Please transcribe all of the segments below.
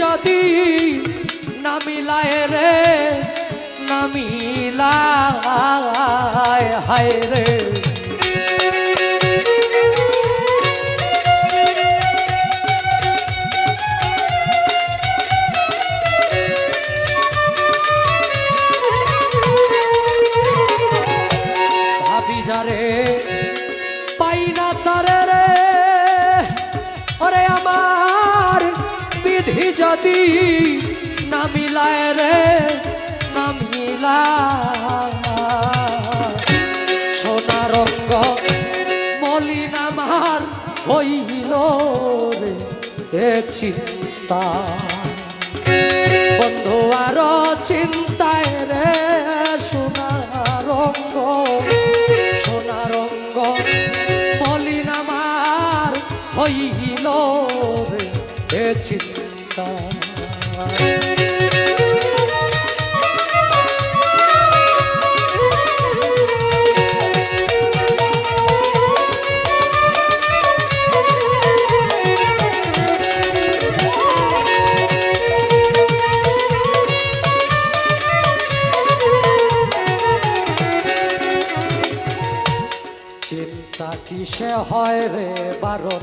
যদি নামিলায় রে নামিলা হায় রে। যদি না মিলায় রে, না মিলায়। সোনা রঙ্গ মলিন হইল রে, এ চিন্তা। বন্ধু আর চিন্তায় রে, সোনা রঙ্গ সোনা রঙ্গ মলিন আমার হইল রে, এ চিন্তা। কিসে হয় রে বারণ?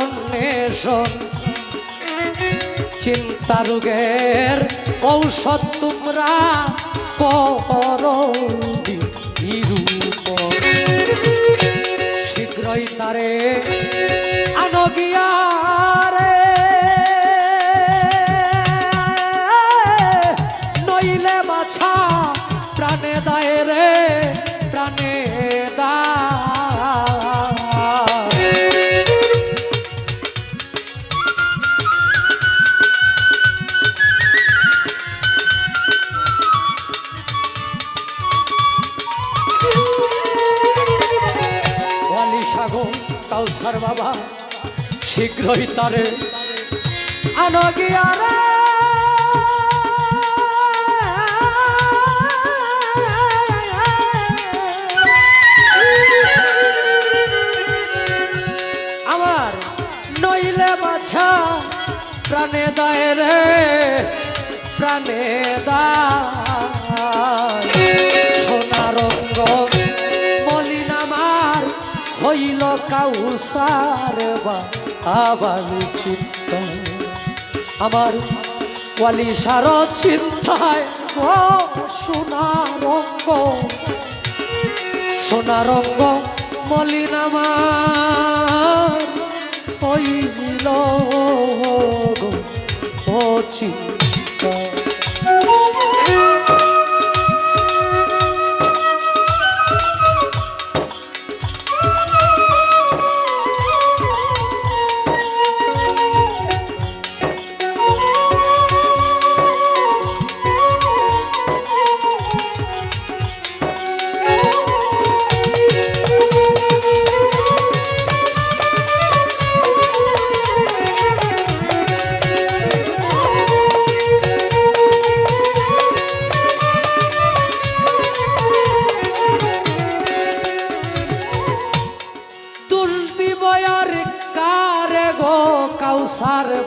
অন্বেষণ। চিন্তা রোগের ঔষধ তোমরা শীঘ্রই তারে আনো শীঘ্রই তারে। আনো গিয়া আমার নইলে বাছা, প্রাণে দায় রে, প্রাণে দায়। সোনা রঙ্গ মলিন আমার হইল কাউসার বা আবার চিত্ত আমার ওয়ালি সার চিন্তায় ও সোনা রঙ্গ সোনা রঙ্গ মলিন আমার হইল ও চিন্তা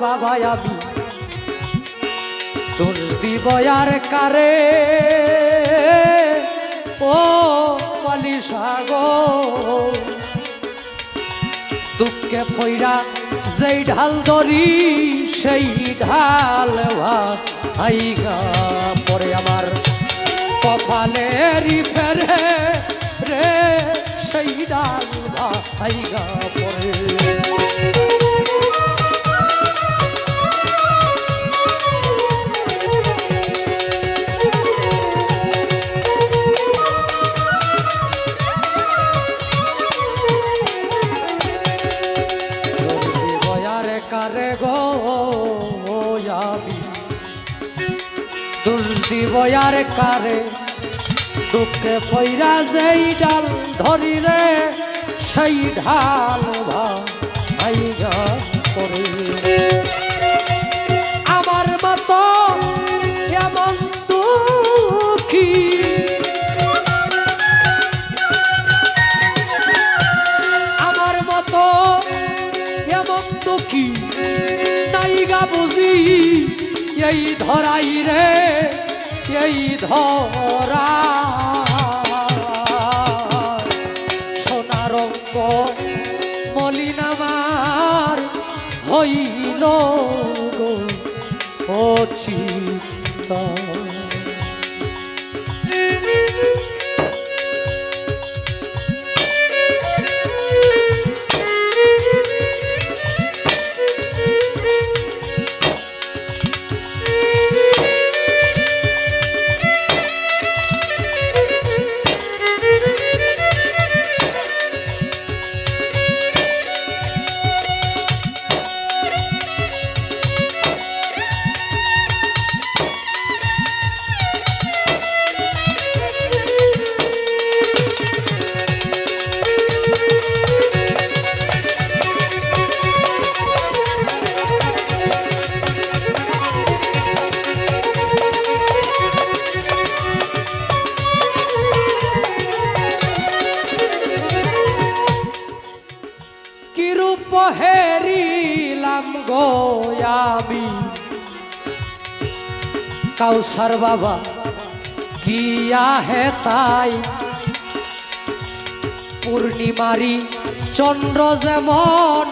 বাবা আমি দোষ দিব কারে, ও পালিশাগো দুঃখে ফইরা যেই ঢাল ধরি, সেই ঢাল ভাইগা পরে আমার কপালেরই ফেরে রে, সেই ডাল ভাইগা কারে দুঃখে পৈরা যেই ডাল ধরি রে সেই ঢাল করে আমার মতো এমন দুঃখী? আমার মতো এমন দুঃখী? নাইগা বুঝি এই ধরাই রে এই ধরা। সোনার মলিনামার হইল ও চিতা আমি কাউসার বাবা কিয়া হে তাই? পূর্ণিমারি চন্দ্র যেমন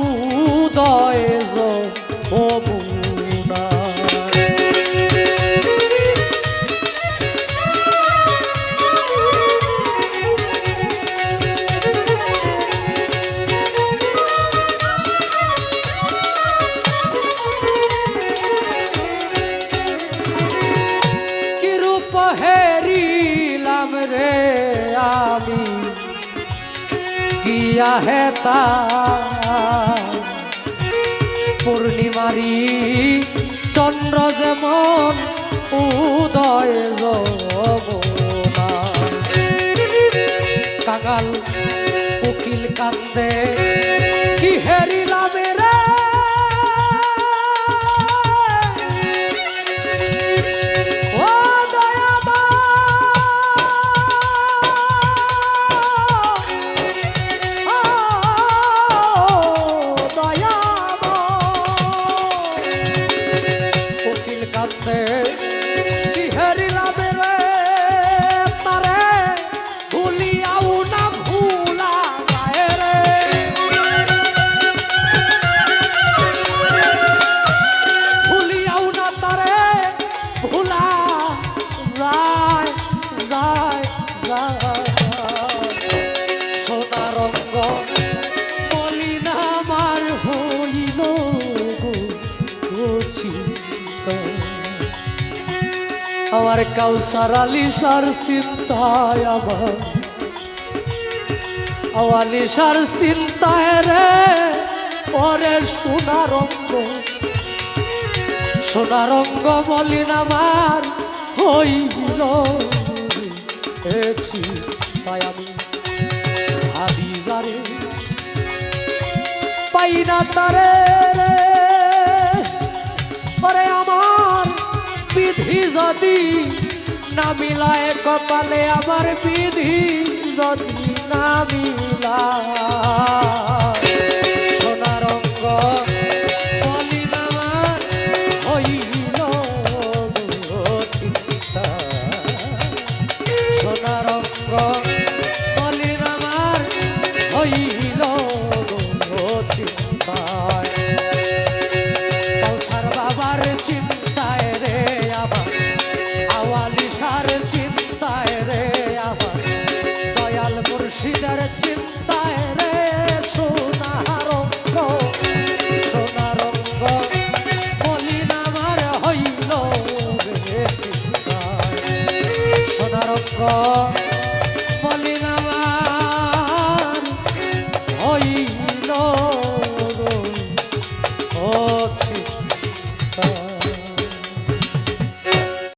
উদয় যমুনা গিয়া হেতা পূর্ণিমারি চন্দ্র যেমন উদয় যমুনা কাঙাল উকিল কান্দে কি হেরিলাম রঙ্গ মলিনা আমার হইল। আমার কাউসার আলিশার চিন্তায় আমার। আলিশার চিন্তায় রে, পরে সোনা রঙ্গ। সোনা রঙ্গ মলিন আমার হইল তাই আমি। পাই না তারে আমার বিধি যদি না মিলায়, কপালে আমার বিধি যদি না মিলায়। সোনা রঙ্গ মলিন আমার, হইল গো চিন্তা সোনা রঙ্গ মলিন আমার, হইল